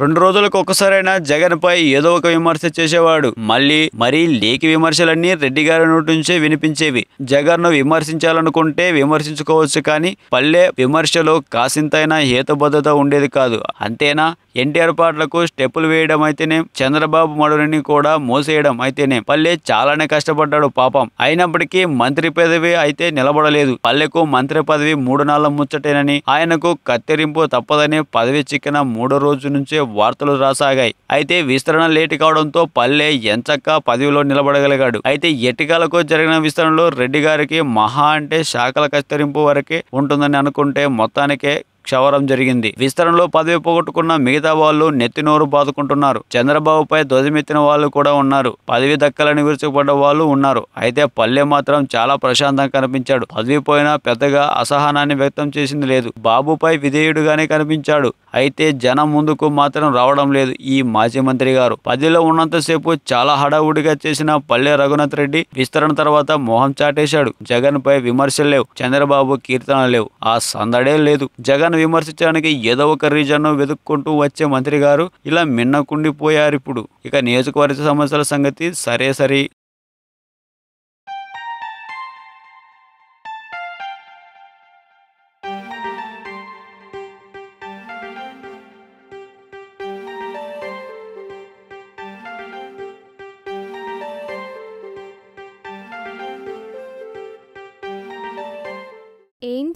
రెండు రోజులకు ఒక్కసారైనా జగన్ పై ఏదో ఒక విమర్శ చేసేవాడు. మళ్ళీ మరీ లేకి విమర్శలన్నీ రెడ్డి గారి నోటి నుంచే వినిపించేవి. జగన్ను విమర్శించాలనుకుంటే విమర్శించుకోవచ్చు కానీ పల్లె విమర్శలో కాసింతైనా హేతుబద్ధత ఉండేది కాదు. అంతేనా? ఎన్టీఆర్ పాటలకు స్టెప్పులు వేయడం అయితేనే చంద్రబాబు మడుని కూడా మోసేయడం అయితేనే పల్లె చాలానే కష్టపడ్డాడు పాపం. అయినప్పటికీ మంత్రి పదవి అయితే నిలబడలేదు. పల్లెకు మంత్రి పదవి మూడు నాళ్ళ ముచ్చటేనని ఆయనకు కత్తిరింపు తప్పదని పదవి చిక్కిన మూడో రోజు నుంచే వార్తలు రాసాగాయి. అయితే విస్తరణ లేటు కావడంతో పల్లె ఎంచక్క పదవిలో నిలబడగలిగాడు. అయితే ఎట్టికాలకు జరిగిన విస్తరణలో రెడ్డి గారికి మహా అంటే శాఖల కత్తిరింపు వరకే ఉంటుందని అనుకుంటే మొత్తానికే క్షవరం జరిగింది. విస్తరణలో పదవి పోగొట్టుకున్న మిగతా వాళ్ళు నెత్తినోరు బాదుకుంటున్నారు. చంద్రబాబుపై ధ్వజమెత్తిన వాళ్ళు కూడా ఉన్నారు. పదవి దక్కలని విరుచుకుపడ్డ వాళ్ళు ఉన్నారు. అయితే పల్లె మాత్రం చాలా ప్రశాంతంగా కనిపించాడు. పదవి పోయినా పెద్దగా అసహనాన్ని వ్యక్తం చేసింది లేదు. బాబుపై విధేయుడుగానే కనిపించాడు. అయితే జనం ముందుకు మాత్రం రావడం లేదు ఈ మాజీ మంత్రి గారు. పదిలో ఉన్నంతసేపు చాలా హడావుడిగా చేసిన పల్లె రఘునాథ్ రెడ్డి విస్తరణ తర్వాత మొహం చాటేశాడు. జగన్ పై విమర్శలు లేవు చంద్రబాబు కీర్తనలు లేవు. ఆ సందడే లేదు. జగన్ విమర్శించడానికి ఏదో ఒక రీజన్ వెతుక్కుంటూ వచ్చే మంత్రి గారు ఇలా మిన్నకుండిపోయారు ఇప్పుడు ఇక నియోజకవర్గ సమస్యల సంగతి సరే సరే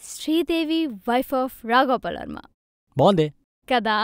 శ్రీదేవి వైఫ్ ఆఫ్ రాఘోపాల్ వర్మ బాగుందే కదా